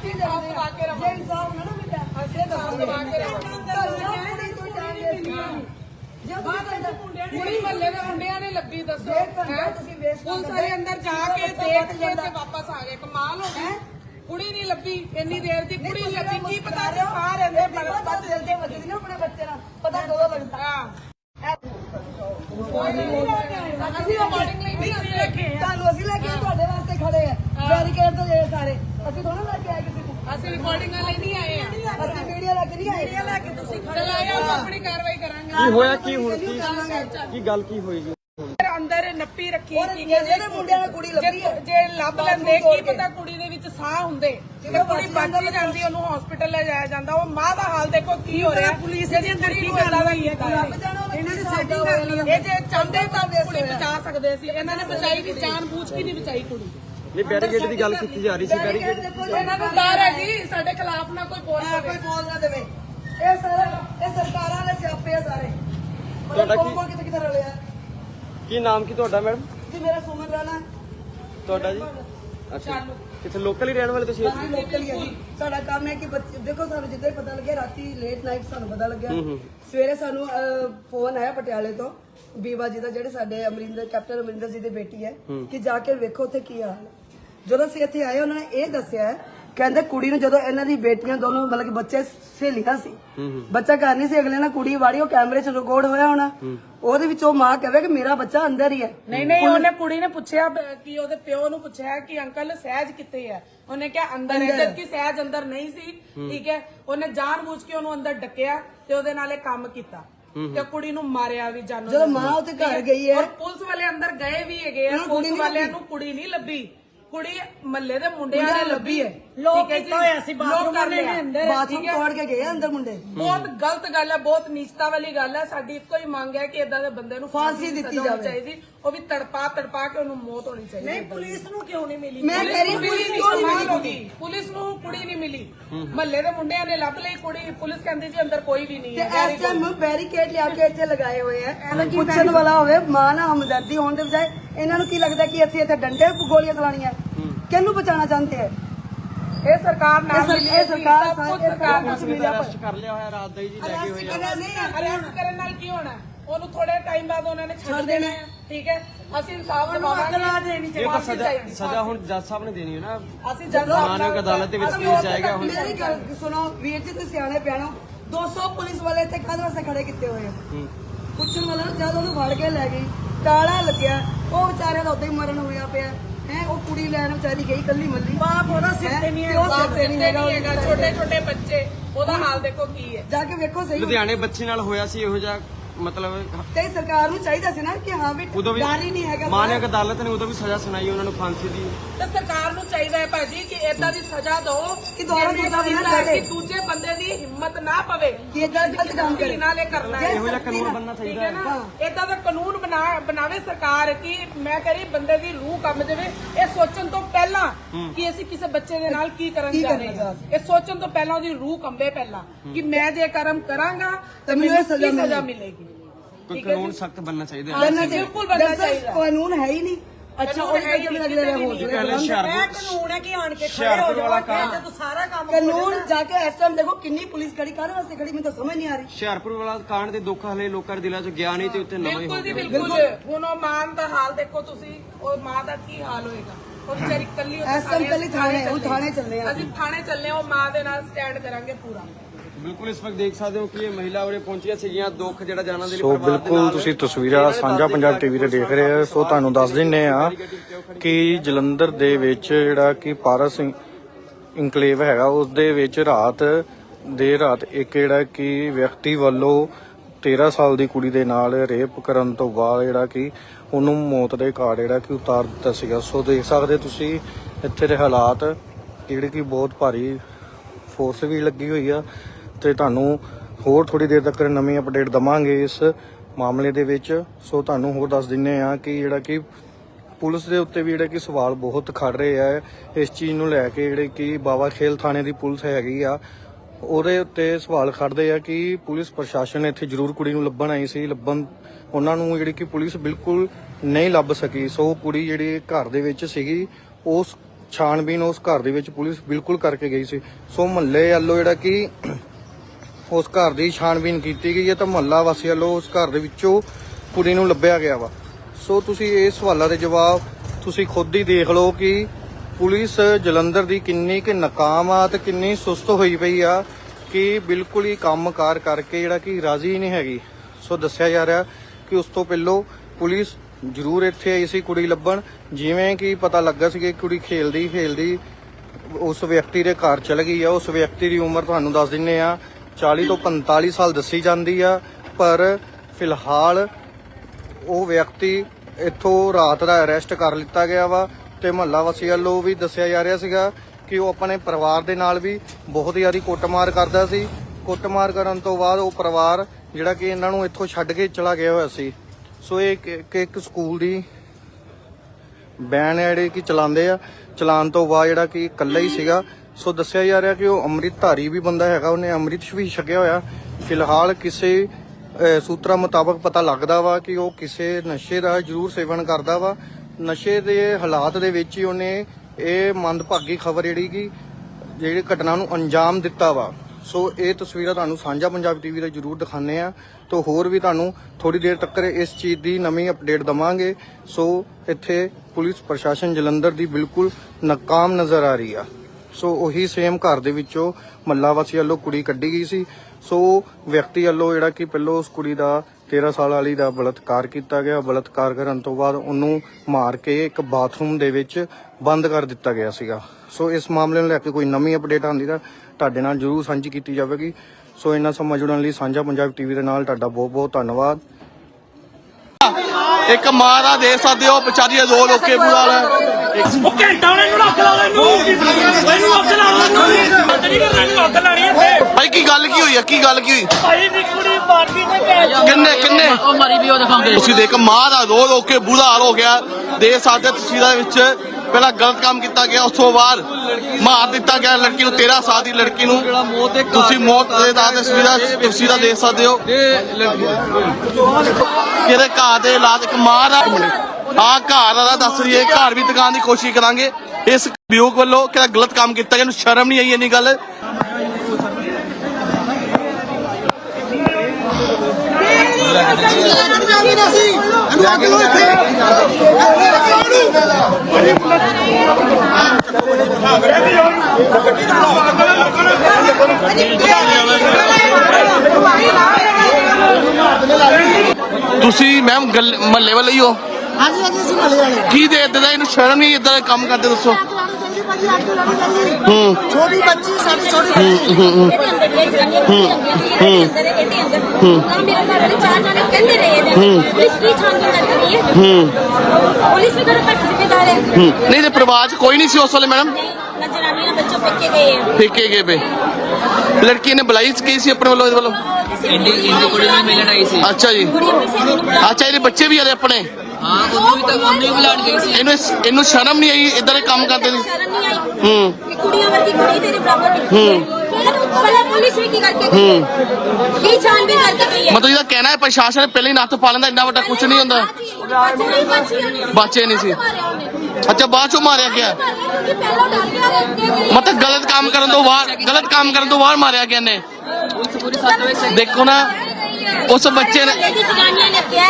ਅਸੀਂ ਜਾਣਦੇ ਦਬਾ ਕੇ ਹਾਂ ਰਵਾਂਗੇ। ਜੇ ਇਨਸਾਫ ਨਾ ਨਾ ਮਿਲਿਆ ਅਸੀਂ ਦੱਸਾਂਗੇ ਦਬਾ ਕੇ ਰਵਾਂਗੇ। ਤੁਹਾਨੂੰ ਕੁੜੀ ਕੋਈ ਟਾਈਮ ਵੇਸਟ ਨਹੀਂ ਹੋਣੀ। ਜੇ ਤੁਸੀਂ ਕਹਿੰਦੇ ਕੁੜੀ ਮਹੱਲੇ ਦੇ ਮੁੰਡਿਆਂ ਨੇ ਲੱਭੀ ਦੱਸੋ ਡੇਢ ਘੰਟਾ ਹੈਂ? ਤੁਸੀਂ waste ਪੁਲਿਸ ਕਰਦੇ। ਵਾਲੇ ਅੰਦਰ ਜਾ ਕੇ ਬੱਚਾ ਦੇਖ ਬਚ ਕੇ ਜਾਂਦਾ। ਤੇ ਵਾਪਸ ਆ ਗਏ ਕਮਾਲ ਹੋ ਹੈਂ? ਗਈ ਕੁੜੀ ਨਹੀਂ ਲੱਭੀ ਇੰਨੀ ਦੇਰ ਦੀ ਕੁੜੀ ਤੁਸੀਂ ਲੱਭੀ ਕੀ ਮੁਸਕਰਾ ਪਤਾ ਰਹੇ ਹੋ? ਸਾਰੇ ਦੇ ਇਹ ਪਤਾ ਦਿਲ ਦੇ ਵੱਜਦੀ ਨਾ ਆਪਣੇ ਬੱਚੇ ਨਾਲ ਪਤਾ ਕਦੋਂ ਲੱਗਦਾ ਹਾਂ ਅਸੀਂ recording ਲਈ ਨਹੀਂ ਅਸੀਂ ਲੈ ਕੇ ਆਏ ਹਾਂ। ਤੁਹਾਨੂੰ ਅਸੀਂ ਲੈ ਕੇ ਆਏ, ਤੁਹਾਡੇ ਵਾਸਤੇ ਖੜੇ ਆ ਬੈਰੀਕੇਡ ਤੋਂ ਜਿਹੜੇ ਸਾਰੇ ਅਸੀਂ ਥੋੜਾ ਅਸੀਂ ਰਿਕਾਰਡਿੰਗ ਲਈ ਨਹੀਂ ਆਏ ਆ। ਅਸੀਂ ਵੀਡੀਓ ਲੈ ਕੇ ਨਹੀਂ ਆਏ। ਵੀਡੀਓ ਲੈ ਕੇ ਤੁਸੀਂ ਚਲ ਆਇਆ ਆਪਾਂ ਆਪਣੀ ਕਾਰਵਾਈ ਕਰਾਂਗੇ। ਕੀ ਹੋਇਆ ਕੀ ਹੁਣ ਕੀ ਕਰਾਂਗੇ ਕੀ ਗੱਲ ਕੀ ਹੋਈ ਜੀ? ਫਿਰ ਅੰਦਰ ਨੱਪੀ ਰੱਖੀ ਠੀਕ ਜਿਹੜੇ ਮੁੰਡਿਆਂ ਨਾਲ ਕੁੜੀ ਲੱਭੀ ਹੈ ਜੇ- ਲੱਭ ਲੈਂਦੇ ਕੀ ਪਤਾ ਕੁੜੀ ਦੇ ਵਿੱਚ ਸਾਹ ਹੁੰਦੇ। ਤੇ ਕੁੜੀ ਬਚ ਹੀ ਜਾਂਦੀ ਉਹਨੂੰ ਹਸਪੀਟਲ ਲੈ ਜਾਇਆ ਜਾਂਦਾ। ਉਹ ਮਾਂ ਦਾ ਹਾਲ ਦੇਖੋ ਕੀ ਹੋ ਰਿਹਾ। ਪੁਲਿਸ ਦੇ ਅੰਦਰ ਕੀ ਗੱਲ ਹੋਈ ਹੈ ਇਹਨਾਂ ਨੇ ਸੈਟਿੰਗ ਕਰ ਲਈ ਇਹ ਜੇ ਚਾਹੁੰਦੇ ਤਾਂ ਕੁੜੀ ਬਚਾ ਸਕਦੇ ਸੀ ਇਹਨਾਂ ਨੇ ਬਚਾਈ ਨਹੀਂ ਜਾਨ ਬੂਝ ਕੇ ਨਹੀਂ ਬਚਾਈ ਕੁੜੀ। ਨਹੀਂ ਬੈਰੀਕੇਡ ਦੀ ਗੱਲ ਕੀਤੀ ਜਾ ਰਹੀ ਸੀ ਬੈਰੀਕੇਡ ਦੇਖੋ ਇਹਨਾਂ ਨੂੰ ਡਰ ਹੈ ਜੀ ਸਾਡੇ ਖਿਲਾਫ ਨਾ ਕੋਈ ਬੋਲ ਕੋਈ ਸਕੇ ਬੋਲ ਨਾ ਦੇਵੇ। ਇਹ ਸਾਰਾ ਇਹ ਸਰਕਾਰਾਂ ਦੇ ਸਿਆਪੇ ਆ ਸਾਰੇ। ਤੁਹਾਡਾ ਕੀ- ਕੋਲ ਕਿਤੇ ਕਿਤੇ ਰਲਿਆ? ਕੀ ਨਾਮ ਕੀ ਤੁਹਾਡਾ ਮੈਡਮ? ਜੀ ਮੇਰਾ ਸੁਮਨ ਰਾਣਾ। ਤੁਹਾਡਾ ਜੀ? ਅੱਛਾ। ਕਿੱਥੇ ਲੋਕਲ ਹੀ ਰਹਿਣ ਵਾਲੇ ਤੁਸੀਂ ਲੋਕਲ ਹੀ ਆ ਜੀ। ਸਾਡਾ ਕੰਮ ਹੈ ਕਿ ਦੇਖੋ ਸਾਨੂੰ ਜਿੱਦਾਂ ਹੀ ਪਤਾ ਲੱਗਿਆ ਰਾਤੀ ਲੇਟ ਨਾਈਟ ਸਾਨੂੰ ਪਤਾ ਲੱਗਿਆ। ਸਵੇਰੇ ਸਾਨੂੰ ਫੋਨ ਆਇਆ ਪਟਿਆਲੇ ਤੋਂ ਬੀਬਾ ਜੀ ਦਾ ਜਿਹੜੇ ਸਾਡੇ ਅਮਰਿੰਦਰ ਕੈਪਟਨ ਅਮਰਿੰਦਰ ਜੀ ਦੀ ਬੇਟੀ ਹੈ। ਕਿ ਜਾ ਕੇ ਵੇਖੋ ਉੱਥੇ ਕੀ ਹਾਲ ਹੈ। ਜਦੋਂ ਅਸੀਂ ਇੱਥੇ ਆਏ ਉਹਨਾਂ ਨੇ ਇਹ ਦੱਸਿਆ ਹੈ, ਕਹਿੰਦੇ ਕੁੜੀ ਨੂੰ ਜਦੋਂ ਇਹਨਾਂ ਦੀ ਬੇਟੀਆਂ ਦੋਨੋਂ ਮਤਲਬ ਕਿ ਬੱਚੇ ਸਹੇਲੀਆਂ ਸੀ ਬੱਚਾ ਘਰ ਨਹੀਂ ਸੀ ਅਗਲੇ ਨਾਲ ਕੁੜੀ ਵਾੜੀ ਉਹ ਕੈਮਰੇ 'ਚ ਰਿਕਾਰਡ ਹੋਇਆ ਹੋਣਾ। ਉਹਦੇ ਵਿੱਚ ਉਹ ਮਾਂ ਕਹਵੇ ਕਿ ਮੇਰਾ ਬੱਚਾ ਅੰਦਰ ਹੀ ਹੈ। ਨਹੀਂ ਨਹੀਂ ਉਹਨੇ ਕੁੜੀ ਨੇ ਪੁੱਛਿਆ ਕਿ ਉਹਦੇ ਪਿਓ ਨੂੰ ਪੁੱਛਿਆ ਕਿ ਅੰਕਲ ਸਹਿਜ ਕਿੱਥੇ ਹੈ? ਉਹਨੇ ਕਿਹਾ ਅੰਦਰ ਹੈ ਜਦ ਕਿ ਸਹਿਜ ਅੰਦਰ ਨਹੀਂ ਸੀ ਠੀਕ ਹੈ? ਉਹਨੇ ਜਾਣਬੁੱਝ ਕੇ ਉਹਨੂੰ ਅੰਦਰ ਡੱਕਿਆ ਤੇ ਉਹਦੇ ਨਾਲ ਇਹ ਕੰਮ ਕੀਤਾ। ਤੇ ਕੁੜੀ ਨੂੰ ਮਾਰਿਆ ਵੀ ਜਾਨੋ ਜਦੋਂ ਮਾਂ ਉੱਥੇ ਘਰ ਗਈ ਹੈ। ਔਰ ਪੁਲਿਸ ਵਾਲੇ ਅੰਦਰ ਗਏ ਵੀ ਹੈਗੇ ਆ ਉਹਨਾਂ ਨੂੰ ਕੁੜੀ ਪੁਲਿਸ ਵਾਲਿਆਂ ਨੂੰ ਕੁੜੀ ਨਹੀਂ ਲੱਭੀ। ਕੁੜੀ ਮੱਲੇ ਦੇ ਮੁੰਡਿਆਂ ਨੇ ਲੱਭੀ ਹੈ। ਲੋਕ ਕੀਤਾ ਹੋਇਆ ਸੀ ਬਾਥਰੂਮ ਵਾਲੇ ਨੇ ਅੰਦਰ ਬਾਥਰੂਮ ਤੋੜ ਕੇ ਗਏ ਅੰਦਰ ਮੁੰਡੇ। ਬਹੁਤ ਗਲਤ ਗੱਲ ਹੈ ਬਹੁਤ ਨੀਚਤਾ ਵਾਲੀ ਗੱਲ ਹੈ। ਸਾਡੀ ਇੱਕੋ ਹੀ ਮੰਗ ਹੈ ਕਿ ਇਦਾਂ ਦੇ ਬੰਦੇ ਨੂੰ ਫਾਂਸੀ ਦਿੱਤੀ ਜਾਵੇ। ਚਾਹੀਦੀ। ਉਹ ਵੀ ਤੜਪਾ ਤੜਪਾ ਕੇ ਉਹਨੂੰ ਮੌਤ ਹੋਣੀ ਚਾਹੀਦੀ ਨਹੀਂ ਪੁਲਿਸ ਨੂੰ ਕਿਉਂ ਨਹੀਂ ਮਿਲੀ? ਮੈਂ ਕਹਿ ਰਹੀ ਹਾਂ, ਪੁਲਿਸ ਕਿਉਂ ਨਹੀਂ ਮਿਲੀ? ਪੁਲਿਸ ਨੂੰ ਕੁੜੀ ਨਹੀਂ ਮਿਲੀ। ਮਹੱਲੇ ਦੇ ਮੁੰਡਿਆਂ ਨੇ ਲੱਭ ਲਈ ਕੁੜੀ ਪੁਲਿਸ ਕਹਿੰਦੀ ਜੀ ਅੰਦਰ ਕੋਈ ਵੀ ਨਹੀਂ ਤੇ ਹੈ ਇਸ ਟਾਈਮ ਬੈਰੀਕੇਡ ਲਿਆ ਕੇ ਇੱਥੇ ਲਗਾਏ ਹੋਏ ਆ। ਪੁੱਛਣ ਵਾਲਾ ਹੋਵੇ ਮਾਂ ਨਾ ਹਮਦਰਦੀ ਹੋਣ ਦੇ ਬਜਾਏ ਇਹਨਾਂ ਨੂੰ ਕੀ ਲੱਗਦਾ ਕਿ ਅਸੀਂ ਇੱਥੇ ਡੰਡੇ ਗੋਲੀਆਂ ਚਲਾਣੀਆਂ ਕਿਹਨੂੰ ਬਚਾਉਣਾ ਚਾਹੁੰਦੇ ਆ? ਇਹ ਸਰਕਾਰ ਨਾਲ ਇਹ ਮਿਲੀ ਸਰਕਾਰ ਸਰਕਾਰ ਨਾਲ ਕੁਛ ਮਿਲਿਆ ਅਰੈਸਟ ਕਰ ਲਿਆ ਹੋਇਆ ਰਾਤ ਦਾ ਹੀ ਜੀ ਲੈ ਕੇ ਹੋਏ ਆ। ਅਰੈਸਟ ਕਰਨ ਨਾਲ ਕੀ ਹੋਣਾ? ਉਹਨੂੰ ਥੋੜੇ ਟਾਈਮ ਬਾਅਦ ਉਹਨਾਂ ਨੇ ਛੱਡ ਦੇਣਾ ਹੈ ਠੀਕ ਹੈ? ਅਸੀਂ ਇਨਸਾਫ ਦਿਵਾਵਾਂਗੇ। ਇਹ ਤਾਂ ਸਜ਼ਾ ਸਜ਼ਾ ਹੁਣ ਜੱਜ ਸਾਹਿਬ ਨੇ ਦੇਣੀ ਹੈ ਨਾ। ਅਸੀਂ ਜਦ ਮਾਨਵ ਅਦਾਲਤ ਦੇ ਵਿੱਚ ਕੇਸ ਜਾਏਗਾ ਹੁਣ। ਮੇਰੀ ਗੱਲ ਸੁਣੋ ਵੀਰ ਜੀ ਤੁਸੀਂ ਸਿਆਣੇ ਪਿਆਣੋ 200 ਪੁਲਿਸ ਵਾਲੇ ਇੱਥੇ ਕਾਹਦੇ ਵਾਸਤੇ ਖੜੇ ਕੀਤੇ ਹੋਏ ਆ? ਪੁੱਛਣ ਵਾਲਾ ਜਦ ਉਹਨੂੰ ਫੜ ਕੇ ਲੈ ਗਈ ਤਾਲਾ ਲੱਗਿਆ ਉਹ ਵਿਚਾਰੇ ਦਾ ਉਦਾਂ ਹੀ ਮਰਨ ਹੋਇਆ ਪਿਆ। ਹੈ ਉਹ ਕੁੜੀ ਲੈਣ ਵਿਚਾਰੀ ਗਈ ਕੱਲੀ ਮੱਲੀ। ਬਾਪ ਉਹਦਾ ਸਿਰ ਤੇ ਨਹੀਂ ਉਹ ਸਿਰ ਤੇ ਨਹੀਂ ਹੈਗਾ ਛੋਟੇ ਛੋਟੇ ਬੱਚੇ ਉਹਦਾ ਹਾਲ ਦੇਖੋ ਕੀ ਹੈ। ਜਾ ਕੇ ਵੇਖੋ ਸਹੀ ਲੁਧਿਆਣੇ ਬੱਚੇ ਨਾਲ ਹੋਇਆ ਸੀ ਇਹੋ ਜਿਹਾ ਮਤਲਬ ਤੇ ਸਰਕਾਰ ਨੂੰ ਚਾਹੀਦਾ ਸੀ ਨਾ ਕਿ ਹਾਂ ਵੀ ਉਦੋਂ ਵੀ ਡਰ ਹੀ ਨਹੀਂ ਹੈਗਾ ਮਾਨਵ ਅਦਾਲਤ ਨੇ ਉਦੋਂ ਵੀ ਸਜ਼ਾ ਸੁਣਾਈ ਉਹਨਾਂ ਨੂੰ ਫਾਂਸੀ ਦੀ। ਤੇ ਸਰਕਾਰ ਨੂੰ ਚਾਹੀਦਾ ਹੈ ਭਾਜੀ ਕਿ ਏਦਾਂ ਦੀ ਸਜ਼ਾ ਦਿਓ ਕਿ ਦੁਬਾਰਾ ਜਿਹਦੇ ਦੂਜਾ ਵੀ ਨਾ। ਕਿ ਦੂਜੇ ਬੰਦੇ ਦੀ ਹਿੰਮਤ ਨਾ ਪਵੇ ਕਿ ਏਦਾਂ ਦੀ ਗਲਤ ਕੰਮ ਕਰੇ ਨਾਲੇ ਕਰਨਾ ਹੈ। ਇਹੋ ਜਿਹਾ ਕਾਨੂੰਨ ਬਣਨਾ ਠੀਕ ਚਾਹੀਦਾ ਹੈ ਨਾ? ਏਦਾਂ ਦਾ ਕਾਨੂੰਨ ਬਣਾ ਬਣਾਵੇ ਸਰਕਾਰ ਕਿ ਮੈਂ ਕਰੀ ਬੰਦੇ ਦੀ ਰੂਹ ਕੰਮ ਦੇਵੇ ਇਹ ਸੋਚਣ ਤੋਂ ਪਹਿਲਾਂ ਕਿ ਅਸੀਂ ਕਿਸੇ ਬੱਚੇ ਦੇ ਨਾਲ ਕੀ ਕਰਨ ਜਾ ਰਹੇ ਹਾਂ। ਇਹ ਸੋਚਣ ਤੋਂ ਪਹਿਲਾਂ ਉਹਦੀ ਰੂਹ ਕੰਬੇ ਪਹਿਲਾਂ ਕਿ ਮੈਂ ਜੇ ਕਰਮ ਕਰਾਂਗਾ ਤਾਂ ਮੈਨੂੰ ਸਜ਼ਾ ਮਿਲੇਗੀ। ਕੋਈ ਕਾਨੂੰਨ ਸਖਤ ਬਣਨਾ ਚਾਹੀਦਾ ਹੈ। ਬਣਨਾ ਬਿਲਕੁਲ ਚਾਹੀਦਾ ਬਣਨਾ ਚਾਹੀਦਾ। ਕਾਨੂੰਨ ਹੈ ਹੀ ਨਹੀਂ। ਅੱਛਾ ਉਹ ਹੈ ਹੀ ਕਰਕੇ ਨਹੀਂ, ਅਗਲੇ ਦੇ ਵੀ ਇਹ ਹੈ। ਹੁਸ਼ਿਆਰਪੁਰ ਕਾਨੂੰਨ ਹੈ ਕਿ ਆਣ ਕੇ ਹੁਸ਼ਿਆਰਪੁਰ ਵਾਲਾ ਕੰਮ ਜਦੋਂ ਸਾਰਾ ਕੰਮ ਕਾਨੂੰਨ ਜਾ ਕੇ ਇਸ ਟਾਈਮ ਦੇਖੋ ਕਿੰਨੀ ਪੁਲਿਸ ਖੜੀ ਕਾਹਦੇ ਵਾਸਤੇ ਖੜੀ ਮੈਨੂੰ ਤਾਂ ਸਮਝ ਨਹੀਂ ਆ ਰਹੀ। ਹੁਸ਼ਿਆਰਪੁਰ ਵਾਲਾ ਕਾਂਡ ਦੇ ਦੁੱਖ ਹਲੇ ਲੋਕਾਂ ਦੇ ਦਿਲਾਂ 'ਚ ਗਿਆ ਨਹੀਂ ਤੇ ਉੱਤੇ ਨਵਾਂ ਹੀ ਹੋ ਬਿਲਕੁਲ ਜੀ ਗਿਆ ਬਿਲਕੁਲ। ਹੁਣ ਉਹ ਮਾਂ ਦਾ ਹਾਲ ਦੇਖੋ ਤੁਸੀਂ ਉਹ ਮਾਂ ਦਾ ਕੀ ਹਾਲ ਹੋਏਗਾ? ਉਹ ਵਿਚਾਰੀ ਕੱਲੀ ਉੱਥੇ ਇਸ time ਕੱਲੀ ਥਾਣੇ- ਉਹ। ਥਾਣੇ ਚੱਲੇ ਆ ਅਸੀਂ। ਥਾਣੇ ਚੱਲੇ ਆ, ਉਹ ਮਾਂ ਦੇ ਨਾਲ ਸਟੈਂਡ ਕਰਾਂਗੇ ਪੂਰਾ। ਬਿਲਕੁਲ ਇਸ ਵਕਤ ਦੇਖ ਸਕਦੇ ਹੋ ਕਿ ਇਹ ਮਹਿਲਾ ਉਰੇ ਪਹੁੰਚੀਆਂ ਸੀਗੀਆਂ ਦੁੱਖ ਜਿਹੜਾ ਜਾਨਾਂ ਦੇ ਲਈ ਸੋ ਬਿਲਕੁਲ ਤੁਸੀਂ ਤਸਵੀਰਾਂ ਸਾਂਝਾ ਪੰਜਾਬ ਟੀਵੀ ਤੇ ਦੇਖ ਰਹੇ ਹੋ ਸੋ ਤੁਹਾਨੂੰ ਦੱਸ ਦਿੰਨੇ ਆ ਕਿ ਜਲੰਧਰ ਦੇ ਵਿੱਚ ਜਿਹੜਾ ਕਿ ਪਾਰਸ ਇਨਕਲੇਵ ਹੈਗਾ ਉਸ ਦੇ ਵਿੱਚ ਰਾਤ ਦੇ ਰਾਤ ਇੱਕ ਜਿਹੜਾ ਕਿ ਵਿਅਕਤੀ ਵੱਲੋਂ 13 ਸਾਲ ਦੀ ਕੁੜੀ ਦੇ ਨਾਲ ਰੇਪ ਕਰਨ ਤੋਂ ਬਾਅਦ ਜਿਹੜਾ ਕਿ ਉਹਨੂੰ ਮੌਤ ਦੇ ਘਾਟ ਜਿਹੜਾ ਕਿ ਉਤਾਰ ਦਿੱਤਾ ਸੀਗਾ। ਸੋ ਦੇਖ ਸਕਦੇ ਤੁਸੀਂ ਇੱਥੇ ਦੇ ਹਾਲਾਤ ਜਿਹੜੇ ਕਿ ਬਹੁਤ ਭਾਰੀ ਫੋਰਸ ਵੀ ਲੱਗੀ ਹੋਈ ਆ। ਤੇ ਤੁਹਾਨੂੰ ਹੋਰ ਥੋੜੀ ਦੇਰ ਤੱਕ ਨਵੀਂ ਅਪਡੇਟ ਦਵਾਂਗੇ ਇਸ ਮਾਮਲੇ ਦੇ ਵਿੱਚ। ਸੋ ਤੁਹਾਨੂੰ ਹੋਰ ਦੱਸ ਦਿੰਨੇ ਆ ਕਿ ਜਿਹੜਾ ਕਿ ਪੁਲਿਸ ਦੇ ਉੱਤੇ ਵੀ ਜਿਹੜੇ ਕਿ ਸਵਾਲ ਬਹੁਤ ਖੜ ਰਹੇ ਆ। ਇਸ ਚੀਜ਼ ਨੂੰ ਲੈ ਕੇ ਜਿਹੜੇ ਕਿ ਬਾਵਾ ਖੇਲ ਥਾਣੇ ਦੀ ਪੁਲਿਸ ਹੈਗੀ ਆ, ਉਹਦੇ ਉੱਤੇ ਸਵਾਲ ਖੜਦੇ ਆ ਕਿ ਪੁਲਿਸ ਪ੍ਰਸ਼ਾਸਨ ਇੱਥੇ ਜ਼ਰੂਰ ਕੁੜੀ ਨੂੰ ਲੱਭਣ ਆਈ ਸੀ। ਲੱਭਣ ਉਹਨਾਂ ਨੂੰ ਜਿਹੜੀ ਕਿ ਪੁਲਿਸ ਬਿਲਕੁਲ ਨਹੀਂ ਲੱਭ ਸਕੀ। ਸੋ ਕੁੜੀ ਜਿਹੜੀ ਘਰ ਦੇ ਵਿੱਚ ਸੀਗੀ, ਉਸ ਛਾਣਬੀਨ ਉਸ ਘਰ ਦੇ ਵਿੱਚ ਪੁਲਿਸ ਬਿਲਕੁਲ ਕਰਕੇ ਗਈ ਸੀ। ਸੋ ਮਹੱਲੇ ਵੱਲੋਂ ਜਿਹੜਾ ਕਿ ਉਸ ਘਰ ਦੀ ਛਾਣਬੀਨ ਕੀਤੀ ਗਈ ਹੈ ਤਾਂ ਮਹੱਲਾ ਵਾਸੀਆਂ ਵੱਲੋਂ ਉਸ ਘਰ ਦੇ ਵਿੱਚੋਂ ਕੁੜੀ ਨੂੰ ਲੱਭਿਆ ਗਿਆ ਵਾ। ਸੋ ਤੁਸੀਂ ਇਹ ਸਵਾਲਾਂ ਦੇ ਜਵਾਬ ਤੁਸੀਂ ਖੁਦ ਹੀ ਦੇਖ ਲਓ ਕਿ ਪੁਲਿਸ ਜਲੰਧਰ ਦੀ ਕਿੰਨੀ ਕਿ ਨਾਕਾਮ ਆ ਤੇ ਕਿੰਨੀ ਸੁਸਤ ਹੋਈ ਪਈ ਆ ਕਿ ਬਿਲਕੁਲ ਹੀ ਕੰਮਕਾਰ ਕਰਕੇ ਜਿਹੜਾ ਕਿ ਰਾਜ਼ੀ ਨਹੀਂ ਹੈਗੀ। ਸੋ ਦੱਸਿਆ ਜਾ ਰਿਹਾ ਕਿ ਉਸ ਤੋਂ ਪਹਿਲਾਂ ਪੁਲਿਸ ਜ਼ਰੂਰ ਇੱਥੇ ਆਈ ਸੀ ਕੁੜੀ ਲੱਭਣ। ਜਿਵੇਂ ਕਿ ਪਤਾ ਲੱਗਾ ਸੀ ਕਿ ਕੁੜੀ ਖੇਲਦੀ ਖੇਲਦੀ ਉਸ ਵਿਅਕਤੀ ਦੇ ਘਰ ਚਲ ਗਈ ਆ। ਉਸ ਵਿਅਕਤੀ ਦੀ ਉਮਰ ਤੁਹਾਨੂੰ ਦੱਸ ਦਿੰਨੇ ਆ। 40 ਤੋਂ 45 ਸਾਲ ਦੱਸੀ ਜਾਂਦੀ ਆ, ਪਰ ਫਿਲਹਾਲ ਉਹ ਵਿਅਕਤੀ ਇੱਥੋਂ ਰਾਤ ਦਾ ਅਰੈਸਟ ਕਰ ਲਿੱਤਾ ਗਿਆ ਵਾ ਤੇ ਮਹੱਲਾ ਵਾਸੀਆਂ ਵੱਲੋਂ ਵੀ ਦੱਸਿਆ ਜਾ ਰਿਹਾ ਸੀਗਾ ਕਿ ਉਹ ਆਪਣੇ ਪਰਿਵਾਰ ਦੇ ਨਾਲ ਵੀ ਬਹੁਤ ਜ਼ਿਆਦਾ ਕੁੱਟਮਾਰ ਕਰਦਾ ਸੀ। ਕੁੱਟਮਾਰ ਕਰਨ ਤੋਂ ਬਾਅਦ ਉਹ ਪਰਿਵਾਰ ਜਿਹੜਾ ਕਿ ਇਹਨਾਂ ਨੂੰ ਇੱਥੋਂ ਛੱਡ ਕੇ ਚਲਾ ਗਿਆ ਹੋਇਆ ਸੀ। ਸੋ ਇਹ ਇੱਕ- ਸਕੂਲ ਦੀ ਬੈਨ ਹੈ ਜਿਹੜੇ ਕਿ ਚਲਾਉਂਦੇ ਆ। ਚਲਾਉਣ ਤੋਂ ਬਾਅਦ ਜਿਹੜਾ ਕਿ ਇਕੱਲਾ ਹੀ ਸੀਗਾ। ਸੋ ਦੱਸਿਆ ਜਾ ਰਿਹਾ ਕਿ ਉਹ ਅੰਮ੍ਰਿਤਧਾਰੀ ਵੀ ਬੰਦਾ ਹੈਗਾ ਉਹਨੇ ਅੰਮ੍ਰਿਤ ਵੀ ਛਕਿਆ ਹੋਇਆ। ਫਿਲਹਾਲ ਕਿਸੇ ਅਹ, ਸੂਤਰਾਂ ਮੁਤਾਬਕ ਪਤਾ ਲੱਗਦਾ ਵਾ ਕਿ ਉਹ ਕਿਸੇ ਨਸ਼ੇ ਦਾ ਜ਼ਰੂਰ ਸੇਵਨ ਕਰਦਾ ਵਾ। ਨਸ਼ੇ ਦੇ ਹਾਲਾਤ ਦੇ ਵਿੱਚ ਹੀ ਉਹਨੇ ਇਹ ਮੰਦਭਾਗੀ ਖਬਰ ਜਿਹੜੀ ਕਿ ਜਿਹੜੀ ਘਟਨਾ ਨੂੰ ਅੰਜਾਮ ਦਿੱਤਾ ਵਾ। ਸੋ ਇਹ ਤਸਵੀਰਾਂ ਤੁਹਾਨੂੰ ਸਾਂਝਾ ਪੰਜਾਬ ਟੀਵੀ ਤੇ ਜਰੂਰ ਦਿਖਾਣੇ ਆ ਤੋਂ ਹੋਰ ਵੀ ਤੁਹਾਨੂੰ ਥੋੜੀ ਦੇਰ ਤੱਕ ਇਸ ਚੀਜ਼ ਦੀ ਨਵੀਂ ਅਪਡੇਟ ਦਵਾਂਗੇ। ਸੋ ਇੱਥੇ ਪੁਲਿਸ ਪ੍ਰਸ਼ਾਸਨ ਜਲੰਧਰ ਦੀ ਬਿਲਕੁਲ ਨਾਕਾਮ ਨਜ਼ਰ ਆ ਰਹੀ ਆ। ਸੋ ਉਹੀ ਸੇਮ ਘਰ ਦੇ ਵਿੱਚੋਂ ਮੱਲਾ ਵਾਸੀ ਵੱਲੋਂ ਕੁੜੀ ਕੱਢੀ ਗਈ ਸੀ। ਸੋ ਵਿਅਕਤੀ ਵੱਲੋਂ ਜਿਹੜਾ ਕਿ ਪਹਿਲਾਂ ਉਸ ਕੁੜੀ ਦਾ 13 ਸਾਲ ਵਾਲੀ ਦਾ ਬਲਾਤਕਾਰ ਕੀਤਾ ਗਿਆ। ਬਲਾਤਕਾਰ ਕਰਨ ਤੋਂ ਬਾਅਦ ਉਹਨੂੰ ਮਾਰ ਕੇ ਇੱਕ ਬਾਥਰੂਮ ਦੇ ਵਿੱਚ ਬੰਦ ਕਰ ਦਿੱਤਾ ਗਿਆ ਸੀਗਾ। ਸੋ ਇਸ ਮਾਮਲੇ ਨੂੰ ਲੈ ਕੇ ਕੋਈ ਨਵੀਂ ਅਪਡੇਟ ਆਉਂਦੀ ਤਾਂ ਤੁਹਾਡੇ ਨਾਲ ਜਰੂਰ ਸਾਂਝੀ ਕੀਤੀ ਜਾਵੇਗੀ। ਸੋ ਇਹਨਾਂ ਸਮਾਂ ਜੁੜਨ ਲਈ ਸਾਂਝਾ ਪੰਜਾਬ ਟੀਵੀ ਦੇ ਨਾਲ ਤੁਹਾਡਾ ਬਹੁਤ ਬਹੁਤ ਧੰਨਵਾਦ। ਇੱਕ ਮਾਂ ਦਾ ਦੇ ਸਕਦੇ ਹੋ ਵਿਚਾਰੀ ਦਾ ਲੋਕੇ ਬੁਰਾ ਹਾਲ ਹੈ ਉਹ ਘੰਟਾ ਉਹਨੇ ਨੂੰ ਅੱਗ ਲਾ ਲੈਨੂੰ ਮੈਨੂੰ ਅੱਗ ਲਾ ਲੈਨੂੰ ਅੱਗ ਨਹੀਂ ਕਰਨਾ ਇਹਨੂੰ ਅੱਗ ਲਾਣੀ ਇੱਥੇ। ਭਾਈ ਕੀ ਗੱਲ ਕੀ ਹੋਈ ਹੈ ਕੀ ਗੱਲ ਕੀ ਹੋਈ? ਭਾਈ ਦੀ ਕੁੜੀ ਮਾਰਦੀ ਤੇ ਭੈਣ ਕਿੰਨੇ ਕਿੰਨੇ? ਉਹ ਮਰੀ ਵੀ ਉਹ ਦਿਖਾਉਂਦੇ। ਤੁਸੀਂ ਦੇਖ ਮਾਂ ਦਾ ਰੋ ਰੋ ਕੇ ਬੁਰਾ ਹਾਲ ਹੋ ਗਿਆ। ਦੇ ਸਕਦੇ ਤਸਵੀਰਾਂ ਵਿੱਚ ਪਹਿਲਾਂ ਗਲਤ ਕੰਮ ਕੀਤਾ ਗਿਆ ਉਸ ਤੋਂ ਬਾਅਦ ਮਾਰ ਦਿੱਤਾ ਗਿਆ ਲੜਕੀ ਨੂੰ 13 ਸਾਲ ਦੀ ਲੜਕੀ ਨੂੰ। ਤੁਸੀਂ ਮੌਤ ਦੇ ਦਾ ਤਸਵੀਰਾਂ ਤਸਵੀਰਾਂ ਦੇਖ ਸਕਦੇ ਹੋ। ਕਿਹਦੇ ਘਰ ਦੇ ਇਲਾਜ ਇੱਕ ਮਾਂ ਦਾ ਆ ਘਰ ਵਾਲਾ ਦੱਸ ਰਹੀ ਹੈ, ਘਰ ਵੀ ਟਿਕਾਉਣ ਦੀ ਕੋਸ਼ਿਸ਼ ਕਰਾਂਗੇ। ਇਸ ਵਿਊਕ ਵੱਲੋਂ ਕਿਹੜਾ ਗਲਤ ਕੰਮ ਕੀਤਾ ਗਿਆ ਇਹਨੂੰ ਸ਼ਰਮ ਨਹੀਂ ਆਈ ਇੰਨੀ ਗੱਲ। ਤੁਸੀਂ ਮੈਮ ਮਹੱਲੇ ਵਾਲੇ ਹੀ ਹੋ। ਹਾਂਜੀ ਹਾਂਜੀ ਅਸੀਂ ਮਲੇ ਵਾਲੇ ਕੀ ਦੇ ਦਿੱਤਾ? ਇਹਨੂੰ ਸ਼ਰਮ ਨਹੀਂ ਇਦਾਂ ਦੇ ਕੰਮ ਕਰਦੇ ਦੱਸੋ। ਹੂੰ। ਛੋਟੀ ਬੱਚੀ ਸਾਡੀ ਛੋਟੀ ਬੱਚੀ। ਪੁਲਿਸ ਵੀ ਕਰੋ ਘੱਟ ਜ਼ਿੰਮੇਦਾਰ ਹੈ। ਨਹੀਂ ਤੇ ਪਰਿਵਾਰ 'ਚ ਕੋਈ ਨਹੀਂ ਸੀ ਉਸ ਵੇਲੇ ਮੈਡਮ? ਨਜ਼ਰਾਨੀਆਂ ਬੱਚੋਂ ਪੱਕੇ ਗਏ ਆ। ਫੇਕੇ ਗਏ ਪਏ ਲੜਕੀ ਨੇ ਬੁਲਾਈ ਸੀ ਕੀ ਸੀ ਆਪਣੇ ਵੱਲੋਂ ਇਹਦੇ ਵੱਲੋਂ? ਇੰਡੀ ਇੰਡੀ ਕੁੜੀ ਨੂੰ ਮਿਲਣ ਆਈ ਸੀ। ਅੱਛਾ ਜੀ। ਕੁੜੀ ਆਪਣੀ ਸਹੇਲੀ ਨੂੰ ਬੁਲਾ ਅੱਛਾ ਇਹਦੇ ਬੱਚੇ ਵੀ ਆਦੇ ਆਪਣੇ? ਹਾਂ ਉਹਨੂੰ ਵੀ ਤਾਂ ਉਹਨੂੰ ਵੀ ਬੁਲਾਣ ਗਈ ਸੀ। ਇਹਨੂੰ ਇਸ- ਇਹਨੂੰ ਸ਼ਰਮ ਨਹੀਂ ਆਈ ਇਦਾਂ ਦੇ ਕੰਮ ਕਰਦੇ ਦੀ ਸ਼ਰਮ ਨਹੀਂ ਆਈ ਹੂੰ। ਕਿ ਕੁੜੀਆਂ ਵਰਗੀ ਕੁੜੀ ਤੇਰੇ ਬਰਾਬਰ ਨਿਕਲੀ ਹੈ। ਫਿਰ ਪਹਿਲਾਂ ਪੁਲਿਸ ਵੀ ਕੀ ਕਰਕੇ ਗਈ? ਹੈ। ਕੀ ਛਾਣਬੀਨ ਕਰਕੇ ਗਈ ਹੈ? ਮਤਲਬ ਇਹਦਾ ਕਹਿਣਾ ਹੈ ਪ੍ਰਸ਼ਾਸਨ ਨੇ ਪਹਿਲਾਂ ਹੀ ਨੱਥ ਪਾ ਲੈਂਦਾ ਇੰਨਾ ਵੱਡਾ ਕੁਝ ਨਹੀਂ ਹੁੰਦਾ। ਬੱਚੇ ਨਹੀਂ ਸੀ। ਅੱਛਾ ਬਾਅਦ ਚੋਂ ਮਾਰਿਆ ਗਿਆ ਪਹਿਲਾਂ ਡਰ ਗਿਆ ਮਤਲਬ ਗਲਤ ਕੰਮ ਕਰਨ ਤੋਂ ਬਾਅਦ ਗਲਤ ਕੰਮ ਕਰਨ ਤੋਂ ਬਾਅਦ ਮਾਰਿਆ ਗਿਆ ਨੇ ਪੂਰੀ ਵਜੇ ਦੇਖੋ ਨਾ। ਉਸ ਬੱਚੇ ਨੇ ਕਿਹਾ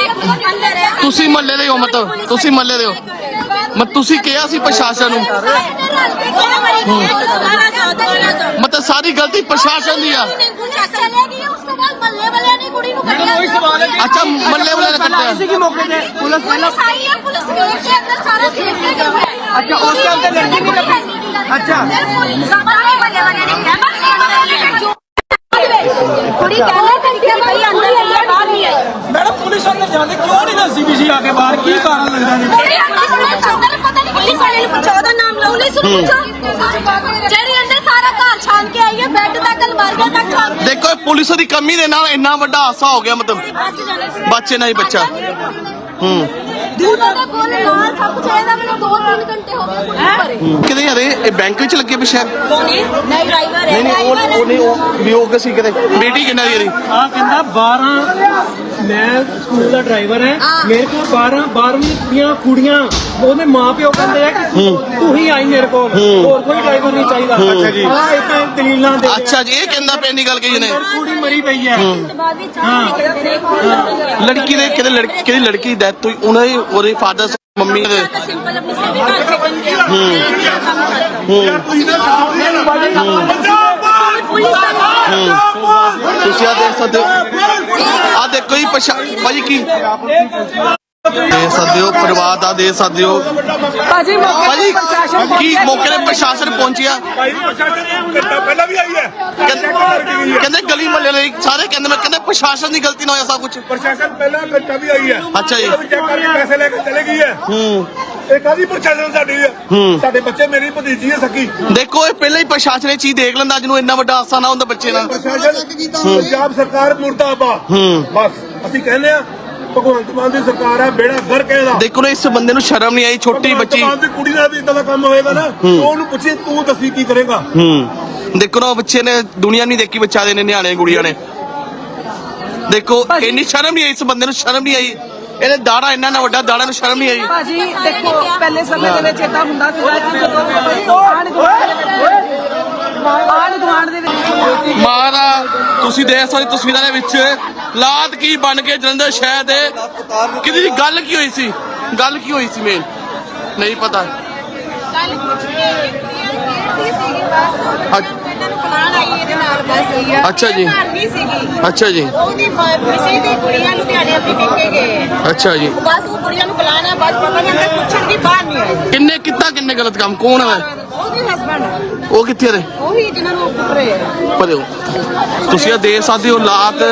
ਤੁਸੀਂ ਮਹੱਲੇ ਦੇ ਹੋ ਮਤਲਬ ਤੁਸੀਂ ਮਹੱਲੇ ਦੇ ਹੋ ਮੈਂ ਤੁਸੀਂ ਕਿਹਾ ਸੀ ਪ੍ਰਸ਼ਾਸਨ ਨੂੰ ਮਤਲਬ ਸਾਰੀ ਗਲਤੀ ਪ੍ਰਸ਼ਾਸਨ ਦੀ ਆ ਚਲੇਗੀ ਉਸ ਤੋਂ ਬਾਅਦ ਮੱਲੇ ਵਾਲਿਆਂ ਨੇ ਕੁੜੀ ਨੂੰ ਕੱਢਿਆ ਅੱਛਾ ਮਹੱਲੇ ਵਾਲਿਆਂ ਨੇ ਕੱਟਿਆ ਸੀ ਮੌਕੇ ਤੇ ਪੁਲਿਸ ਪੁਲਿਸ ਆਈ ਹੈ ਪੁਲਿਸ ਗੇਟ ਦੇ ਅੰਦਰ ਸਾਰਾ ਦੇਖ ਕੇ ਗਈ ਹੈ ਅੱਛਾ, ਉਸ ਟਾਈਮ ਤੇ ਲੜਕੀ ਨਹੀਂ ਲੱਭੀ। ਅੱਛਾ। ਮੱਲੇ ਵਾਲਿਆਂ ਨੇ ਕਿਹਾ ਮੱਲੇ ਨੇ ਕੁੜੀ ਕਹਿੰਦਾ ਕਿ ਭਈ ਅੰਦਰ ਆਈ ਹੈ ਬਾਹਰ ਨਹੀਂ ਆਈ ਮੈਡਮ ਪੁਲਿਸ ਅੰਦਰ ਜਾਂਦੇ ਕਿਉਂ ਨਹੀਂ ਦੱਸੀ ਵੀ ਸੀ ਆ ਕੇ ਬਾਹਰ? ਕੀ ਕਾਰਨ ਲੱਗਦਾ ਨੇ ਕੁੜੀ ਅੰਦਰ ਅੰਦਰ ਪਤਾ ਨਹੀਂ ਪੁਲਿਸ ਵਾਲੇ ਨੂੰ। ਪੁੱਛੋ ਉਹਦਾ ਨਾਮ ਲਓ ਪੁਲਿਸ ਨੂੰ ਪੁੱਛੋ। ਜਿਹੜੀ ਅੰਦਰ ਸਾਰਾ ਘਰ ਛਾਣ ਕੇ ਆਈ ਹੈ ਬੈੱਡ ਤੱਕ ਅਲਮਾਰੀਆਂ ਤੱਕ ਛਾਣ ਕੇ। ਦੇਖੋ ਇਹ ਪੁਲਿਸ ਦੀ ਕਮੀ ਦੇ ਨਾਲ ਇੰਨਾ ਵੱਡਾ ਹਾਦਸਾ ਹੋ ਗਿਆ ਮਤਲਬ। ਬਚ ਸੀ ਬੱਚੇ ਹੀ ਬੱਚਾ। ਹੂੰ। ਦੂਰ ਦਾ ਕੋਲ ਨਾਲ ਸਭ ਕੁਝ ਇਹਦਾ ਮੈਨੂੰ 2-3 ਘੰਟੇ ਹੋ ਗਏ ਕੁੜੀ ਭਰੇ ਕਿਤੇ ਯਾਰ ਇਹ ਬੈਂਕ ਵਿੱਚ ਲੱਗੇ ਪਿਛੇ ਨਹੀਂ ਡਰਾਈਵਰ ਹੈ। ਨਹੀਂ ਨਹੀਂ ਉਹ ਉਹ ਨਹੀਂ ਉਹ ਵੀ ਉਹ ਕਿਸੇ ਕਿਤੇ? ਬੇਟੀ ਕਿੰਨਾ ਦੀ ਇਹਦੀ? ਆ ਕਹਿੰਦਾ 12 ਮੈਂ ਸਕੂਲ ਦਾ ਡਰਾਈਵਰ ਹਾਂ। ਮੇਰੇ ਕੋਲ 12 12ਵੀਂ ਦੀਆਂ ਕੁੜੀਆਂ ਉਹਦੇ ਮਾਪਿਓ ਕਹਿੰਦੇ ਆ ਕਿ ਤੂੰ ਹੀ। ਆਈ ਮੇਰੇ ਕੋਲ। ਹੋਰ ਕੋਈ ਡਰਾਈਵਰ ਨਹੀਂ ਚਾਹੀਦਾ। ਅੱਛਾ ਜੀ। ਹਾਂ ਇਦਾਂ ਦਲੀਲਾਂ ਦੇ ਅੱਛਾ ਜੀ ਇਹ ਕਹਿੰਦਾ ਪਿਆ ਨਹੀਂ ਗੱਲ ਕਹੀ ਇਹਨੇ ਕੁੜੀ ਮਰੀ ਪਈ ਹੈ। ਨੇ ਲੜਕੀ ਦੇ ਕਿਹਦੇ ਲੜਕੀ ਕਿਹਦੀ ਲੜਕੀ ਦੀ ਡੈਥ ਹੋਈ? ਉਹਨਾਂ ਦੀ ਉਹਦੇ ਫਾਦਰ ਮੰਮੀ ਦੇ ਤਾਂ ਸਿੰਪਲ ਆਪਣੀ ਸੇਵੀ ਘਰ ਚ ਬੰਦੇ ਆ ਕੰਮ ਕਰਦਾ ਪੁਲਿਸ ਦਾ ਤੁਸੀਂ ਆ ਦੇਖ ਸਕਦੇ ਹੋ। ਭਾਜੀ ਕੀ? ਦੇ ਸਕਦੇ ਹੋ ਪਰਿਵਾਰ ਦਾ ਦੇ ਸਕਦੇ ਹੋ। ਭਾਜੀ ਮੌਕੇ ਭਾਜੀ ਕੀ ਮੌਕੇ ਤੇ ਪ੍ਰਸ਼ਾਸਨ ਪਹੁੰਚਿਆ? ਭਾਈ ਪ੍ਰਸ਼ਾਸਨ ਇਹ ਘੰਟਾ ਪਹਿਲਾਂ ਵੀ ਆਈ ਹੈ। ਕਹਿੰਦੇ ਕਹਿੰਦੇ ਗਲੀ ਮਹੱਲੇ ਦੇ ਸਾਰੇ ਕਹਿੰਦੇ ਮੈਂ ਕਹਿੰਦੇ ਪ੍ਰਸ਼ਾਸਨ ਦੀ ਗਲਤੀ ਨਾਲ ਹੋਇਆ ਸਭ ਕੁਝ ਪ੍ਰਸ਼ਾਸਨ ਪਹਿਲਾਂ ਘੰਟਾ ਵੀ ਆਈ ਹੈ। ਅੱਛਾ ਜੀ। ਚੈੱਕ ਕਰਕੇ ਪੈਸੇ ਲੈ ਕੇ ਚਲੇ ਗਈ ਹੈ। ਹੂੰ। ਇਹ ਕਾਦੀ ਪ੍ਰਸ਼ਾਸਨ ਸਾਡੀ ਹੈ? ਸਾਡੇ ਬੱਚੇ ਮੇਰੀ ਭਤੀਜੀ ਹੈ ਸਕੀ। ਦੇਖੋ ਇਹ ਪਹਿਲਾਂ ਹੀ ਪ੍ਰਸ਼ਾਸਨ ਇਹ ਚੀਜ਼ ਦੇਖ ਲੈਂਦਾ ਅੱਜ ਨੂੰ ਇੰਨਾ ਵੱਡਾ ਹਾਦਸਾ ਨਾ ਹੁੰਦਾ ਬੱਚੇ ਨਾਲ। ਪ੍ਰਸ਼ਾਸਨ ਪੰਜਾਬ ਸਰਕਾਰ ਮੁਰਦਾਬਾਦ। ਬਸ। ਅਸੀਂ ਕਹਿੰਦੇ ਆ ਭਗਵੰਤ ਮਾਨ ਦੀ ਸਰਕਾਰ ਹੈ ਬੇੜਾ ਗਰ ਕਹਿੰਦਾ ਦੇਖੋ ਨਾ ਇਸ ਬੰਦੇ ਨੂੰ ਸ਼ਰਮ ਨਹੀਂ ਆਈ ਛੋਟੀ ਬੱਚੀ। ਦੀ ਕੁੜੀ ਨਾਲ ਵੀ ਇਦਾਂ ਦਾ ਕੰਮ ਹੋਏਗਾ ਨਾ ਉਹਨੂੰ ਪੁੱਛੇ ਤੂੰ ਦੱਸੀ ਕੀ ਕਰੇਗਾ? ਹੂੰ। ਦੇਖੋ ਨਾ ਬੱਚੇ ਨੇ ਦੁਨੀਆ ਨਹੀਂ ਦੇਖੀ ਬੱਚਾ ਦੇ ਨੇ ਨਿਆਣੇ ਗੁੜੀਆਂ ਨੇ। ਦੇਖੋ ਇੰਨੀ ਸ਼ਰਮ ਨਹੀਂ ਆਈ ਇਸ ਬੰਦੇ ਨੂੰ ਸ਼ਰਮ ਨਹੀਂ ਆਈ। ਇਹਦੇ ਦਾੜਾ ਇੰਨਾ ਨਾ ਵੱਡਾ ਦਾੜਾ ਨੂੰ ਸ਼ਰਮ ਨਹੀਂ ਆਈ। ਭਾਜੀ ਦੇਖੋ ਪਹਿਲੇ ਸਮੇਂ ਦੇ ਵਿੱਚ ਇਦਾਂ ਹੁੰਦਾ ਸੀਗਾ ਕਿ ਜਦੋਂ ਆਣ ਆਣ ਗੁਆਂਢ ਦੇ ਵਿੱਚ ਮਾਰਾ ਤੁਸੀਂ ਦੇਖ ਸਕਦੇ ਤਸਵੀਰਾਂ ਦੇ ਵਿੱਚ। ਲਾਤ ਕੀ ਬਣ ਕੇ ਜਲੰਧਰ ਸ਼ਹਿਰ ਦੇ ਕਿਹਦੀ ਗੱਲ ਕੀ ਹੋਈ ਸੀ? ਗੱਲ ਕੀ ਹੋਈ ਸੀ ਮੇਨ ਨਹੀਂ ਪਤਾ। ਗੱਲ ਕੁਛ ਨਹੀਂ ਸੀਗੀ ਬਸ ਇਹਨਾਂ ਨੂੰ ਬੁਲਾਣ ਆਈ ਇਹਦੇ ਨਾਲ ਬਸ ਹੋਈ ਆ ਅੱਛਾ ਜੀ। ਘਰ ਨਹੀਂ ਸੀਗੀ। ਅੱਛਾ ਜੀ। ਉਹਦੀ ਮਿਸੇ ਦੀ ਕੁੜੀਆਂ ਲੁਧਿਆਣੇ ਆਪਣੀ ਪੇਕੇ ਗਏ। ਅੱਛਾ ਜੀ। ਬਸ ਉਹ ਕੁੜੀਆਂ ਨੂੰ ਬੁਲਾਣਾ ਬਸ ਪਤਾ ਨਹੀਂ ਅੰਦਰ ਪੁੱਛਣ ਦੀ ਬਾਹਰ ਨਹੀਂ ਆਈ। ਕਿੰਨੇ ਕਿੱਤਾ ਕਿੰਨੇ ਗਲਤ ਕੰਮ? ਕੌਣ ਹੈ ਉਹਦੇ ਹਸਬੰਡ ਉਹ ਕਿੱਥੇ ਨੇ? ਉਹੀ ਜਿਨ੍ਹਾਂ ਨੂੰ ਕੁੱਟਰੇ ਪਰਿਓ ਤੁਸੀਂ ਇਹ ਦੇਖ ਸਕਦੇ ਹੋ ਲਾਤ।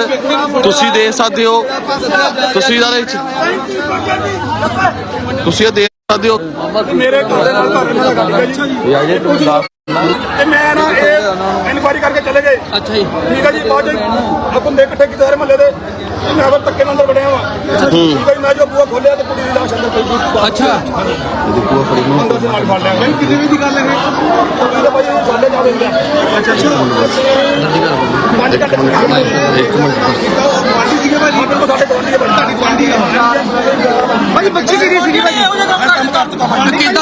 ਤੁਸੀਂ ਦੇਖ ਸਕਦੇ ਹੋ। ਤਸਵੀਰਾਂ ਦੇ ਵਿੱਚ ਤੁਸੀਂ ਇਹ ਦੇਖ ਸਕਦੇ ਹੋ। ਮੇਰੇ ਘਰ ਦੇ ਨਾਲ ਘਰ ਨਾਲ ਗੱਲ ਜੀ ਤੇ ਮੈਂ ਨਾ ਇਹ ਇਨਕੁਆਰੀ ਕਰਕੇ ਚਲੇ ਗਏ। ਅੱਛਾ ਜੀ। ਠੀਕ ਹੈ ਜੀ ਬਾਅਦ ਚ ਆਪਾਂ ਦੇ ਇਕੱਠੇ ਕੀਤੇ ਸਾਰੇ ਮਹੱਲੇ ਦੇ। ਤੇ ਮੈਂ ਨਾਲ ਅੰਦਰ ਵੜਿਆ ਵਾ। ਠੀਕ ਹੈ ਜੀ ਮੈਂ ਜੋ ਬੂਆ ਖੋਲਿਆ ਤੇ ਕੁੜੀ ਦੀ ਲਾਸ਼ ਅੰਦਰ ਪਈ ਸੀ। ਅੱਛਾ। ਅੰਦਰ ਸੇ ਨਾਲ ਫੜ ਲਿਆ। ਮੈਂ ਕਿੰਨੇ ਵਜੇ ਦੀ ਗੱਲ ਹੈ ਕੁੜੀ ਦਾ ਭਾਜੀ ਸਾਡੇ ਨਾਲ ਹੁੰਦਾ ਅੱਛਾ ਅੱਛਾ। ਪੰਜ ਘੰਟੇ ਇੱਕ ਮਿੰਟ ਪਾਰਟੀ ਸੀਗੇ ਭਾਜੀ? ਸਾਡੇ ਗਵਾਂਢੀ ਹੈ ਤੁਹਾਡੀ ਗਵਾਂਢੀ ਭਾਜੀ ਬੱਚੀ ਕਿਹੜੀ ਸੀਗੀ ਭਾਜੀ?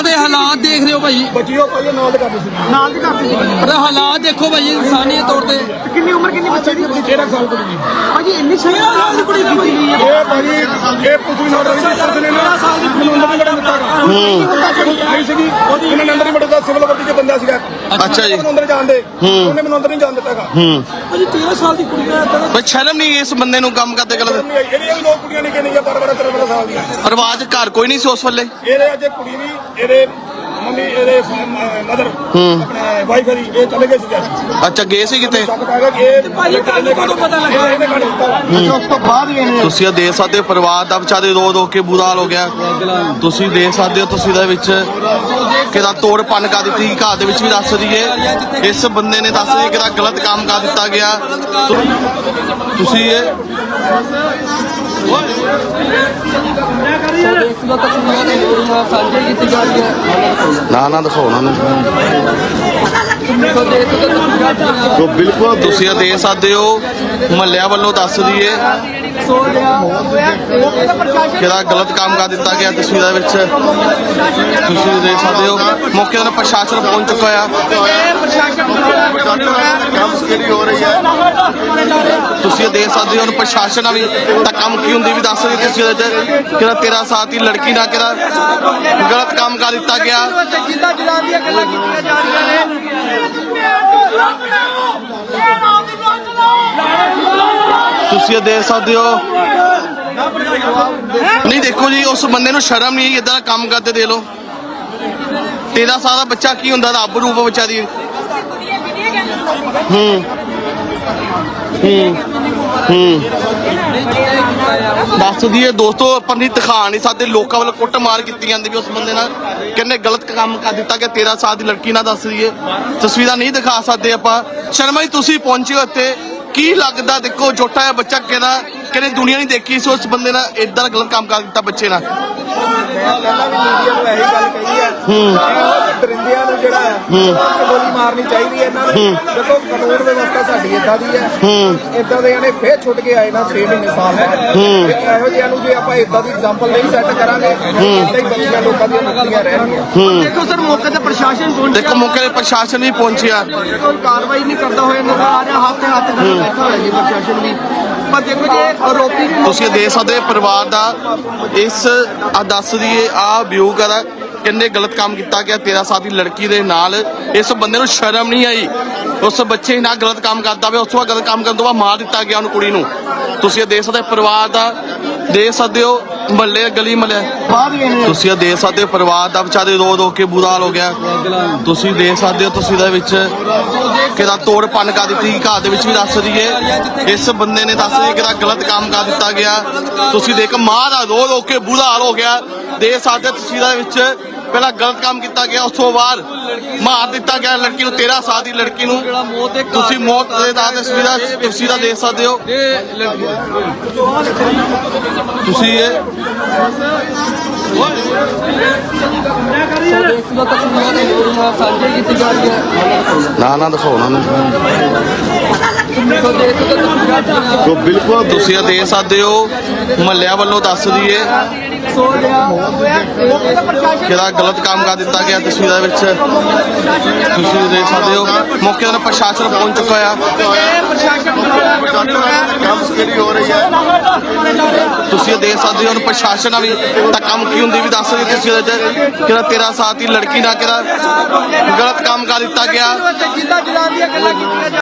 ਦੇ ਹਾਲਾਤ ਦੇਖ ਰਹੇ ਹੋ ਭਾਈ? ਬੱਚੀ ਉਹ ਭਾਈ ਨਾਲ ਦੇ ਕਰਦੇ ਸੀ। ਨਾਲ ਦੀ ਕਰਦੇ ਸੀ ਪਰ ਹਾਲਾਤ ਦੇਖੋ ਭਾਈ ਇਨਸਾਨੀਅਤ ਤੌਰ ਤੇ। ਕਿੰਨੀ ਉਮਰ ਕਿੰਨੀ ਬੱਚੇ ਦੀ? 13 ਸਾਲ ਕੁੜੀ। ਦੀ ਭਾਜੀ ਇੰਨੀ 13 ਸਾਲ ਦੀ ਕੁੜੀ ਦੀ ਇਹ ਭਾਜੀ ਇਹ ਪੁੱਛੀ ਨਾ ਰਹੀ ਸੀ ਨੇ। 13 ਸਾਲ ਦੀ ਕੁੜੀ ਨੂੰ ਨਹੀਂ ਦਿੱਤਾ ਹੂੰ। ਨਹੀਂ ਸੀਗੀ। ਉਹਦੀ ਇਹਨਾਂ ਨੇ ਅੰਦਰ ਹੀ ਬੜਾ ਸਿਵਲ ਵਰਦੀ ਦੇ ਬੰਦਾ ਸੀਗਾ ਅੱਛਾ ਜੀ। ਉਹਨੂੰ ਅੰਦਰ ਜਾਣ ਦੇ। ਉਹਨੇ ਮੈਨੂੰ ਅੰਦਰ ਨਹੀਂ ਜਾਣ ਦਿੱਤਾਗਾ ਭਾਜੀ 13 ਸਾਲ ਦੀ ਕੁੜੀ ਦਾ ਬਈ ਸ਼ਰਮ ਨਹੀਂ ਇਸ ਬੰਦੇ ਨੂੰ ਕੰਮ ਕਰਦੇ ਗਲਤ ਇਹਦੀਆਂ ਵੀ ਲੋਕ ਕੁੜੀਆਂ ਨਹੀਂ ਕਹਿੰਦੀਆਂ 12 12 13 ਸਾਲ ਦੀਆਂ। 'ਚ ਘਰ ਕੋਈ ਨਹੀਂ ਸੀ ਉਸ ਵੇਲੇ? ਇਹਦੇ ਅੱਜ ਕੁੜੀ ਵੀ ਇਹਦੇ ਮੰਮੀ ਇਹਦੇ ਮਦਰ ਆਪਣੇ ਵਾਈਫ ਦੀ ਇਹ ਚਲੇ ਗਏ ਸੀਗੇ। ਅੱਛਾ ਗਏ ਸੀ ਕਿਤੇ? ਸ਼ੱਕ ਪੈ ਗਿਆ ਕਿ ਇਹ ਭਾਜੀ ਕਦੋਂ ਪਤਾ ਲੱਗਾ ਇਹਨੇ ਕੱਢ ਦਿੱਤਾ। ਉਸ ਤੋਂ ਬਾਅਦ ਵੀ ਇਹਨੇ ਤੁਸੀਂ ਇਹ ਦੇਖ ਸਕਦੇ ਹੋ ਪਰਿਵਾਰ ਦਾ ਵਿਚਾਰੇ ਰੋ ਰੋ ਕੇ ਬੁਰਾ ਹਾਲ ਹੋ ਗਿਆ। ਤੁਸੀਂ ਦੇਖ ਸਕਦੇ ਹੋ ਤਸਵੀਰਾਂ ਦੇ ਵਿੱਚ। ਕਿਹਦਾ ਤੋੜ ਪੰਨ ਕਰ ਦਿੱਤੀ ਘਰ ਦੇ ਵਿੱਚ ਵੀ ਦੱਸ ਦਈਏ। ਇਸ ਬੰਦੇ ਨੇ ਦੱਸ ਦਈਏ ਕਿਹਦਾ ਗਲਤ ਕੰਮ ਕਰ ਦਿੱਤਾ ਗਿਆ। ਤੁਸੀਂ ਇਹ ਨਾ ਨਾ ਦਿਖਾਓ ਨਾ ਜੋ ਬਿਲਕੁਲ ਤੁਸੀਂ ਇਹ ਦੇਖ ਸਕਦੇ ਹੋ, ਮਹੱਲਿਆਂ ਵੱਲੋਂ ਦੱਸ ਦਈਏ। ਕਿਹੜਾ ਗਲਤ ਕੰਮ ਕਰ ਦਿੱਤਾ ਗਿਆ ਤਸਵੀਰਾਂ ਵਿੱਚ? ਤੁਸੀਂ ਦੇਖ ਸਕਦੇ ਹੋ। ਮੌਕੇ ਤੇ ਪ੍ਰਸ਼ਾਸਨ ਪਹੁੰਚ ਚੁੱਕਾ ਆ। ਕੰਮ ਕਿਹੜੀ ਹੋ ਰਹੀ ਹੈ ਤੁਸੀਂ ਦੇਖ ਸਕਦੇ ਹੋ ਪ੍ਰਸ਼ਾਸਨ ਨਾਲ ਵੀ ਤਾਂ ਕੰਮ ਕੀ ਹੁੰਦੀ ਵੀ ਦੱਸ ਰਹੀ ਤੁਸੀਂ ਇਹਦੇ ਚ। ਕਿਹੜਾ ਤੇਰਾ ਸਾਥ ਦੀ ਲੜਕੀ ਨਾਲ ਕਿਹੜਾ ਗਲਤ ਕੰਮ ਕਰ ਦਿੱਤਾ ਗਿਆ। ਜਿੱਦਾਂ ਜਲਾਲ ਦੀਆਂ ਗੱਲਾਂ ਕੀਤੀਆਂ ਜਾ ਰਹੀਆਂ ਨੇ ਤੁਸੀਂ ਇਹ ਦੇਖ ਸਕਦੇ ਹੋ? ਨਹੀਂ, ਦੇਖੋ ਜੀ, ਉਸ ਬੰਦੇ ਨੂੰ ਸ਼ਰਮ ਨਹੀਂ ਇਦਾਂ ਕੰਮ ਕਰਦੇ ਦੇ ਲੋ ਤੇਰਾ ਸਾਰਾ ਬੱਚਾ ਕੀ ਹੁੰਦਾ? ਰੱਬ ਰੂਪ ਬੱਚਾ ਦੀ ਹੂੰ। ਹੂੰ। ਹੂੰ। ਦੱਸ ਦਈਏ, ਦੋਸਤੋ, ਆਪਾਂ ਨਹੀਂ ਦਿਖਾ ਨਹੀਂ ਸਕਦੇ। ਲੋਕਾਂ ਵੱਲੋਂ ਕੁੱਟ ਮਾਰ ਕੀਤੀ ਜਾਂਦੀ ਵੀ ਉਸ ਬੰਦੇ ਨਾਲ। ਕਹਿੰਦੇ ਗਲਤ ਕੰਮ ਕਰ ਦਿੱਤਾ ਕਿ 13 ਸਾਲ ਦੀ ਲੜਕੀ ਨਾਲ ਦੱਸ ਦਈਏ। ਤਸਵੀਰਾਂ ਨਹੀਂ ਦਿਖਾ ਸਕਦੇ ਆਪਾਂ। ਸ਼ਰਮਾ ਜੀ, ਤੁਸੀਂ ਪਹੁੰਚੇ ਹੋ ਇੱਥੇ। ਕੀ ਲੱਗਦਾ ਦੇਖੋ ਛੋਟਾ ਜਿਹਾ ਬੱਚਾ ਕਹਿੰਦਾ? ਕਹਿੰਦੇ ਦੁਨੀਆ ਨਹੀਂ ਦੇਖੀ ਸੀ ਉਸ ਬੰਦੇ ਨਾਲ ਇਦਾਂ ਦਾ ਗਲਤ ਕੰਮ ਕਰ ਦਿੱਤਾ ਬੱਚੇ ਨਾਲ। ਪਹਿਲਾਂ ਵੀ ਮੀਡੀਆ ਨੂੰ ਇਹੀ ਗੱਲ ਕਹੀ ਹੈ। ਦਰਿੰਦਿਆਂ ਨੂੰ ਜਿਹੜਾ ਹੈ ਉਹ ਗੋਲੀ ਮਾਰਨੀ ਚਾਹੀਦੀ ਹੈ ਇਹਨਾਂ ਨੂੰ। ਦੇਖੋ ਕਾਨੂੰਨ ਵਿਵਸਥਾ ਸਾਡੀ ਇਦਾਂ ਦੀ ਹੈ। ਇਦਾਂ ਦੇ ਇਹਨੇ ਫੇਰ ਛੁੱਟ ਕੇ ਆਏ ਨਾ 6 ਮਹੀਨੇ ਸਾਲ ਹੈ। ਤੇ ਇਹੋ ਜਿਹਿਆਂ ਨੂੰ ਜੇ ਆਪਾਂ ਇਦਾਂ ਦੀ ਐਗਜ਼ਾਮਪਲ ਨਹੀਂ ਸੈੱਟ ਕਰਾਂਗੇ ਇਦਾਂ ਹੀ ਬੱਚੀਆਂ ਲੋਕਾਂ ਦੀਆਂ ਨੌਕਰੀਆਂ ਰਹਿਣਗੀਆਂ। ਦੇਖੋ ਸਰ ਮੌਕੇ ਤੇ ਪ੍ਰਸ਼ਾਸਨ ਪਹੁੰਚ ਦੇਖੋ ਮੌਕੇ ਤੇ ਪ੍ਰਸ਼ਾਸਨ ਵੀ ਪਹੁੰਚਿਆ। ਕੋਈ ਕਾਰਵਾਈ ਨਹੀਂ ਕਰਦਾ ਹੋਇਆ ਨਜ਼ਰ ਆ ਰਿਹਾ ਹੱਥ ਤੇ ਹੱਥ ਨਾਲ ਬੈਠਾ ਹੋਇਆ ਜੀ ਪ੍ਰਸ਼ਾਸਨ ਵੀ। ਪਰ ਦੇਖੋ ਜੇ ਆਰੋਪੀ ਤੁਸੀਂ ਦੇਖ ਸਕਦੇ ਪਰਿਵਾਰ ਦਾ ਇਸ ਆ ਦੱਸ ਦਈਏ ਆ ਵਿਊ ਕਰਾ ਕਿੰਨੇ ਗਲਤ ਕੰਮ ਕੀਤਾ ਗਿਆ 13 ਸਾਲ ਦੀ ਲੜਕੀ ਦੇ ਨਾਲ। ਇਸ ਬੰਦੇ ਨੂੰ ਸ਼ਰਮ ਨਹੀਂ ਆਈ। ਉਸ ਬੱਚੇ ਨਾਲ ਗਲਤ ਕੰਮ ਕਰਦਾ ਵੇ ਉਸ ਤੋਂ ਬਾਅਦ ਗਲਤ ਕੰਮ ਕਰਨ ਤੋਂ ਬਾਅਦ ਮਾਰ ਦਿੱਤਾ ਗਿਆ ਉਹਨੂੰ ਕੁੜੀ ਨੂੰ। ਤੁਸੀਂ ਇਹ ਦੇਖ ਸਕਦੇ ਹੋ ਪਰਿਵਾਰ ਦਾ ਦੇਖ ਸਕਦੇ ਹੋ ਮਹੱਲੇ ਗਲੀ ਮਹੱਲੇ ਤੁਸੀਂ ਇਹ ਦੇਖ ਸਕਦੇ ਹੋ ਪਰਿਵਾਰ ਦਾ ਵਿਚਾਰੇ ਰੋ ਰੋ ਕੇ ਬੁਰਾ ਹਾਲ ਹੋ ਗਿਆ। ਤੁਸੀਂ ਦੇਖ ਸਕਦੇ ਹੋ ਤੁਸੀਂ ਇਹਦੇ ਵਿੱਚ ਕਿਹਦਾ ਤੋੜ ਪੰਨ ਕਰ ਦਿੱਤੀ ਘਰ ਦੇ ਵਿੱਚ ਵੀ ਦੱਸ ਦਈਏ। ਇਸ ਬੰਦੇ ਨੇ ਦੱਸ ਦਈਏ ਕਿਹਦਾ ਗਲਤ ਕੰਮ ਕਰ ਦਿੱਤਾ ਗਿਆ। ਤੁਸੀਂ ਦੇਖ ਮਾਂ ਦਾ ਰੋ ਰੋ ਕੇ ਬੁਰਾ ਹਾਲ ਹੋ ਗਿਆ। ਦੇਖ ਸਕਦੇ ਹੋ ਤਸਵੀਰਾਂ ਦੇ ਵਿੱਚ ਪਹਿਲਾਂ ਗਲਤ ਕੰਮ ਕੀਤਾ ਗਿਆ, ਉਸ ਤੋਂ ਬਾਅਦ ਮਾਰ ਦਿੱਤਾ ਗਿਆ ਲੜਕੀ ਨੂੰ 13 ਸਾਲ ਦੀ ਲੜਕੀ ਨੂੰ। ਤੁਸੀਂ ਮੌਤ ਦੇ ਦਾ ਤਸਵੀਰਾਂ ਤੁਸੀਂ ਦਾ ਦੇਖ ਸਕਦੇ ਹੋ। ਤੁਸੀਂ ਨਾ ਨਾ, ਦਿਖਾਓ ਨਾ ਤੋ ਬਿਲਕੁਲ ਤੁਸੀਂ ਦੇ ਸਕਦੇ ਹੋ। ਮਹੱਲਿਆਂ ਵੱਲੋਂ ਦੱਸ ਦਈਏ। ਜਿਹੜਾ ਗਲਤ ਕੰਮ ਕਰ ਦਿੱਤਾ ਗਿਆ ਤਸਵੀਰਾਂ ਵਿੱਚ? ਤੁਸੀਂ ਦੇਖ ਸਕਦੇ ਹੋ। ਮੌਕੇ ਤੇ ਪ੍ਰਸ਼ਾਸਨ ਪਹੁੰਚ ਚੁੱਕਾ ਆ ਤੁਸੀਂ ਦੇਖ ਸਕਦੇ ਹੋ ਪ੍ਰਸ਼ਾਸਨ ਆ ਵੀ ਤਾਂ ਕੰਮ ਕੀ ਹੁੰਦੀ ਵੀ ਦੱਸ ਦਿੱਤੀ ਸੀ ਉਹਦੇ ਚ ਕਿਹੜਾ ਤੇਰਾ ਸਾਥੀ, ਲੜਕੀ ਨਾਲ ਕਿਹੜਾ ਗਲਤ ਕੰਮ ਕਰ ਦਿੱਤਾ ਗਿਆ?